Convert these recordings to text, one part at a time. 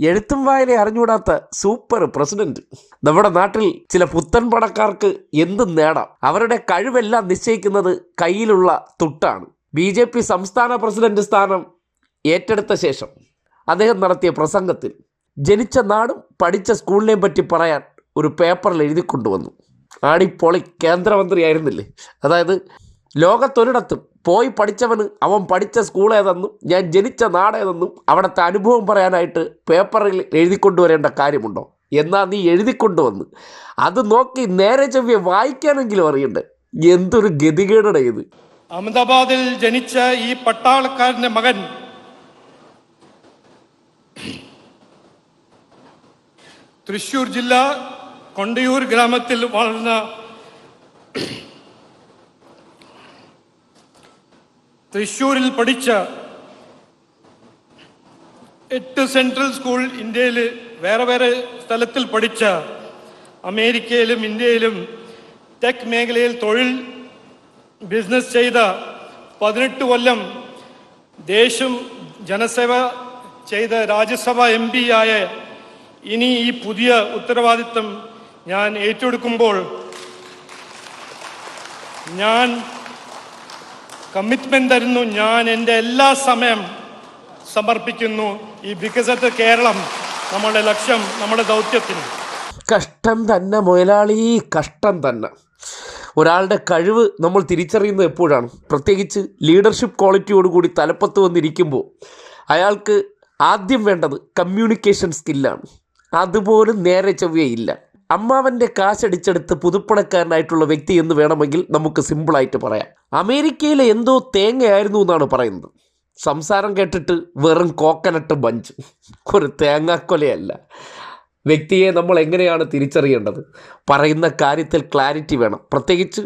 എഴുത്തും വായന അറിഞ്ഞുകൂടാത്ത സൂപ്പർ പ്രസിഡന്റ്. നമ്മുടെ നാട്ടിൽ ചില പുത്തൻ പടക്കാർക്ക് എന്തും നേടാം? അവരുടെ കഴിവെല്ലാം നിശ്ചയിക്കുന്നത് കയ്യിലുള്ള തുട്ടാണ്. ബി ജെ പി സംസ്ഥാന പ്രസിഡന്റ് സ്ഥാനം ഏറ്റെടുത്ത ശേഷം അദ്ദേഹം നടത്തിയ പ്രസംഗത്തിൽ ജനിച്ച നാടും പഠിച്ച സ്കൂളിനെയും പറ്റി പറയാൻ ഒരു പേപ്പറിൽ എഴുതി കൊണ്ടുവന്നു. ആടിപ്പൊളി കേന്ദ്രമന്ത്രിയായിരുന്നില്ലേ? അതായത് ലോകത്തൊരിടത്തും പോയി പഠിച്ചവന് അവൻ പഠിച്ച സ്കൂൾ ഏതെന്നും ഞാൻ ജനിച്ച നാടേതെന്നും അവിടുത്തെ അനുഭവം പറയാനായിട്ട് പേപ്പറിൽ എഴുതിക്കൊണ്ടുവരേണ്ട കാര്യമുണ്ടോ? എന്നാൽ നീ എഴുതിക്കൊണ്ടുവന്ന് അത് നോക്കി നേരെ ചൊവ്വെ വായിക്കാനെങ്കിലും അറിയണ്ടേ? എന്തൊരു ഗതികേടട ഇത്. അഹമ്മദാബാദിൽ ജനിച്ച ഈ പട്ടാളക്കാരന്റെ മകൻ തൃശൂർ ജില്ല കൊണ്ടയൂർ ഗ്രാമത്തിൽ വളർന്ന തൃശൂരിൽ പഠിച്ച എട്ട് സെൻട്രൽ സ്കൂൾ ഇന്ത്യയിൽ വേറെ വേറെ സ്ഥലത്തിൽ പഠിച്ച അമേരിക്കയിലും ഇന്ത്യയിലും ടെക് മേഖലയിൽ തൊഴിൽ ബിസിനസ് ചെയ്ത പതിനെട്ട് കൊല്ലം ദേശം ജനസേവ ചെയ്ത രാജ്യസഭ എം പി ആയ ഇനി ഈ പുതിയ ഉത്തരവാദിത്തം ഞാൻ ഏറ്റെടുക്കുമ്പോൾ ഞാൻ കമ്മിറ്റ്മെന്റ് തരുന്നു. ഞാൻ എന്റെ എല്ലാ സമയം സമർപ്പിക്കുന്നു. ഈ വികസിത കേരളം നമ്മുടെ ലക്ഷ്യം നമ്മുടെ ദൗത്യത്തിന്. കഷ്ടം തന്നെ മുതലാളി കഷ്ടം തന്നെ. ഒരാളുടെ കഴിവ് നമ്മൾ തിരിച്ചറിയുന്നത് എപ്പോഴാണ്? പ്രത്യേകിച്ച് ലീഡർഷിപ്പ് ക്വാളിറ്റിയോടുകൂടി തലപ്പത്ത് വന്നിരിക്കുമ്പോൾ അയാൾക്ക് ആദ്യം വേണ്ടത് കമ്മ്യൂണിക്കേഷൻ സ്കില്ലാണ് അതുപോലും നേരെ ചൊവ്വയില്ല. അമ്മാവന്റെ കാശടിച്ചെടുത്ത് പുതുപ്പണക്കാരനായിട്ടുള്ള വ്യക്തി എന്ന് വേണമെങ്കിൽ നമുക്ക് സിമ്പിളായിട്ട് പറയാം. അമേരിക്കയിലെ എന്തോ തേങ്ങയായിരുന്നു എന്നാണ് പറയുന്നത്. സംസാരം കേട്ടിട്ട് വെറും കോക്കനട്ട് ബഞ്ച്. ഒരു തേങ്ങാക്കൊലയല്ല. വ്യക്തിയെ നമ്മൾ എങ്ങനെയാണ് തിരിച്ചറിയേണ്ടത്? പറയുന്ന കാര്യത്തിൽ ക്ലാരിറ്റി വേണം. പ്രത്യേകിച്ച്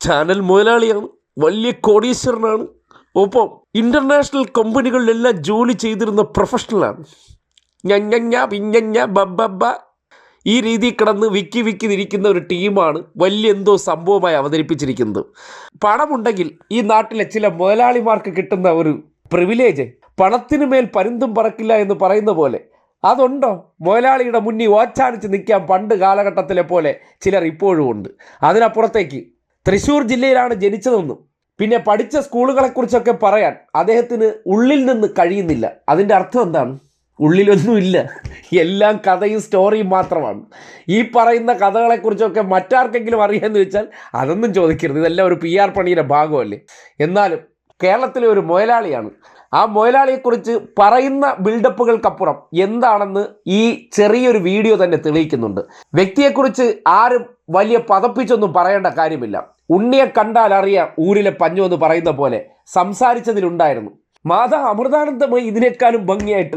ചാനൽ മുതലാളിയാണ് വലിയ കോടീശ്വരനാണ്. ഒപ്പം ഇന്റർനാഷണൽ കമ്പനികളിലെല്ലാം ജോലി ചെയ്തിരുന്ന പ്രൊഫഷണലാണ്. ഞഞ്ഞ ബിഞ്ഞ ബബ്ബ ഈ രീതി കിടന്ന് വിക്കി വിക്കി നിരിക്കുന്ന ഒരു ടീമാണ് വലിയ എന്തോ സംഭവമായി അവതരിപ്പിച്ചിരിക്കുന്നത്. പണമുണ്ടെങ്കിൽ ഈ നാട്ടിലെ ചില മുതലാളിമാർക്ക് കിട്ടുന്ന ഒരു പ്രിവിലേജ് പണത്തിനു മേൽ പരുന്തും പറക്കില്ല എന്ന് പറയുന്ന പോലെ. അതുണ്ടോ? മുതലാളിയുടെ മുന്നിൽ ഓച്ചാനിച്ച് നിൽക്കാൻ പണ്ട് കാലഘട്ടത്തിലെ പോലെ ചിലർ ഇപ്പോഴും ഉണ്ട്. അതിനപ്പുറത്തേക്ക് തൃശ്ശൂർ ജില്ലയിലാണ് ജനിച്ചതെന്നും പിന്നെ പഠിച്ച സ്കൂളുകളെക്കുറിച്ചൊക്കെ പറയാൻ അദ്ദേഹത്തിന് ഉള്ളിൽ നിന്ന് കഴിയുന്നില്ല. അതിന്റെ അർത്ഥം എന്താണ്? ഉള്ളിലൊന്നുമില്ല. എല്ലാം കഥയും സ്റ്റോറിയും മാത്രമാണ്. ഈ പറയുന്ന കഥകളെക്കുറിച്ചൊക്കെ മറ്റാർക്കെങ്കിലും അറിയാമെന്ന് വെച്ചാൽ അതൊന്നും ചോദിക്കരുത്. ഇതെല്ലാം ഒരു പി ആർ പണിയുടെ ഭാഗമല്ലേ? എന്നാലും കേരളത്തിലെ ഒരു മുതലാളിയാണ് ആ മുതലാളിയെക്കുറിച്ച് പറയുന്ന ബിൽഡപ്പുകൾക്കപ്പുറം എന്താണെന്ന് ഈ ചെറിയൊരു വീഡിയോ തന്നെ തെളിയിക്കുന്നുണ്ട്. വ്യക്തിയെക്കുറിച്ച് ആരും വലിയ പതപ്പിച്ചൊന്നും പറയേണ്ട കാര്യമില്ല. ഉണ്ണിയെ കണ്ടാൽ അറിയാം ഊരിലെ പഞ്ഞു എന്ന് പറയുന്ന പോലെ സംസാരിച്ചതിലുണ്ടായിരുന്നു. മാതാ അമൃതാനന്ദമായി ഇതിനേക്കാളും ഭംഗിയായിട്ട്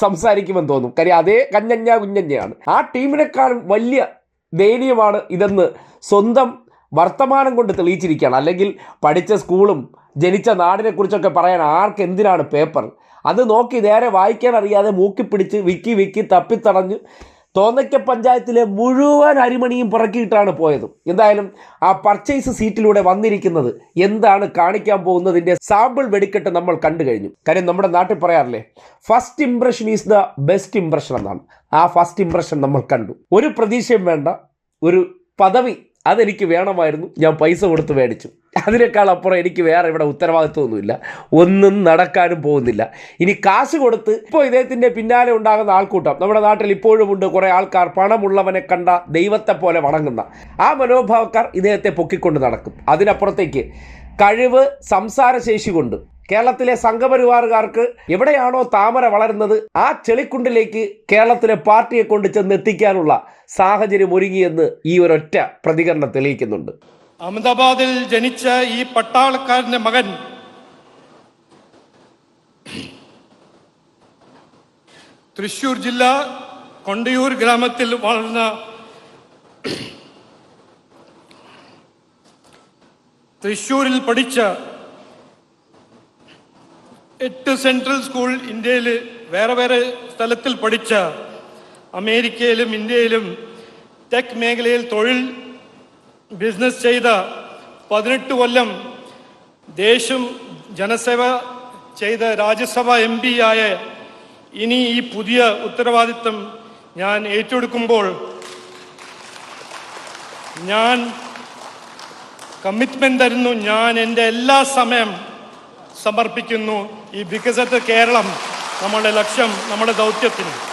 സംസാരിക്കുമെന്ന് തോന്നും. കാര്യം അതേ കഞ്ഞഞ്ഞ കുഞ്ഞഞ്ഞയാണ്. ആ ടീമിനേക്കാളും വലിയ ദയനീയമാണ് ഇതെന്ന് സ്വന്തം വർത്തമാനം കൊണ്ട് തെളിയിച്ചിരിക്കുകയാണ്. അല്ലെങ്കിൽ പഠിച്ച സ്കൂളും ജനിച്ച നാടിനെക്കുറിച്ചൊക്കെ പറയാൻ ആർക്ക് എന്തിനാണ് പേപ്പർ? അത് നോക്കി നേരെ വായിക്കാൻ അറിയാതെ മൂക്കി പിടിച്ച് വിക്കി വിക്കി തപ്പിത്തടഞ്ഞ് തോന്നയ്ക്ക പഞ്ചായത്തിലെ മുഴുവൻ അരിമണിയും പിറക്കിയിട്ടാണ് പോയത്. എന്തായാലും ആ പർച്ചേസ് സീറ്റിലൂടെ വന്നിരിക്കുന്നത് എന്താണ് കാണിക്കാൻ പോകുന്നതിന്റെ സാമ്പിൾ വെടിക്കെട്ട് നമ്മൾ കണ്ടു കഴിഞ്ഞു. കാര്യം നമ്മുടെ നാട്ടിൽ പറയാറില്ലേ first impression is the best impression എന്നാണ്. ആ ഫസ്റ്റ് ഇംപ്രഷൻ നമ്മൾ കണ്ടു. ഒരു പ്രതീക്ഷയും വേണ്ട ഒരു പദവി അതെനിക്ക് വേണമായിരുന്നു ഞാൻ പൈസ കൊടുത്ത് മേടിച്ചു. അതിനേക്കാൾ അപ്പുറം എനിക്ക് വേറെ ഇവിടെ ഉത്തരവാദിത്വമൊന്നുമില്ല. ഒന്നും നടക്കാനും പോകുന്നില്ല. ഇനി കാശ് കൊടുത്ത് ഇപ്പോൾ ഇദ്ദേഹത്തിന്റെ പിന്നാലെ ഉണ്ടാകുന്ന ആൾക്കൂട്ടം. നമ്മുടെ നാട്ടിൽ ഇപ്പോഴും ഉണ്ട് കുറേ ആൾക്കാർ പണമുള്ളവനെ കണ്ട ദൈവത്തെ പോലെ വണങ്ങുന്ന. ആ മനോഭാവക്കാർ ഇദ്ദേഹത്തെ പൊക്കിക്കൊണ്ട് നടക്കും. അതിനപ്പുറത്തേക്ക് കഴിവ് സംസാരശേഷി കൊണ്ട്. കേരളത്തിലെ സംഘപരിവാറുകാർക്ക് എവിടെയാണോ താമര വളരുന്നത് ആ ചെളിക്കുണ്ടിലേക്ക് കേരളത്തിലെ പാർട്ടിയെ കൊണ്ട് ചെന്ന് എത്തിക്കാനുള്ള സാഹചര്യം ഒരുങ്ങിയെന്ന് ഈ ഒരൊറ്റ പ്രതികരണം തെളിയിക്കുന്നുണ്ട്. അഹമ്മദാബാദിൽ ജനിച്ച ഈ പട്ടാളക്കാരന്റെ മകൻ തൃശൂർ ജില്ല കൊണ്ടയൂർ ഗ്രാമത്തിൽ വളർന്ന തൃശൂരിൽ പഠിച്ച എട്ട് സെൻട്രൽ സ്കൂൾ ഇന്ത്യയിൽ വേറെ വേറെ സ്ഥലത്തിൽ പഠിച്ച അമേരിക്കയിലും ഇന്ത്യയിലും ടെക് മേഖലയിൽ തൊഴിൽ ബിസിനസ് ചെയ്ത പതിനെട്ട് കൊല്ലം ദേശം ജനസേവ ചെയ്ത രാജ്യസഭ എം ആയ ഇനി ഈ പുതിയ ഉത്തരവാദിത്തം ഞാൻ ഏറ്റെടുക്കുമ്പോൾ ഞാൻ കമ്മിറ്റ്മെന്റ് തരുന്നു. ഞാൻ എന്റെ എല്ലാ സമയം സമർപ്പിക്കുന്നു. ഈ വികസിത കേരളം നമ്മുടെ ലക്ഷ്യം നമ്മുടെ ദൗത്യത്തിന്.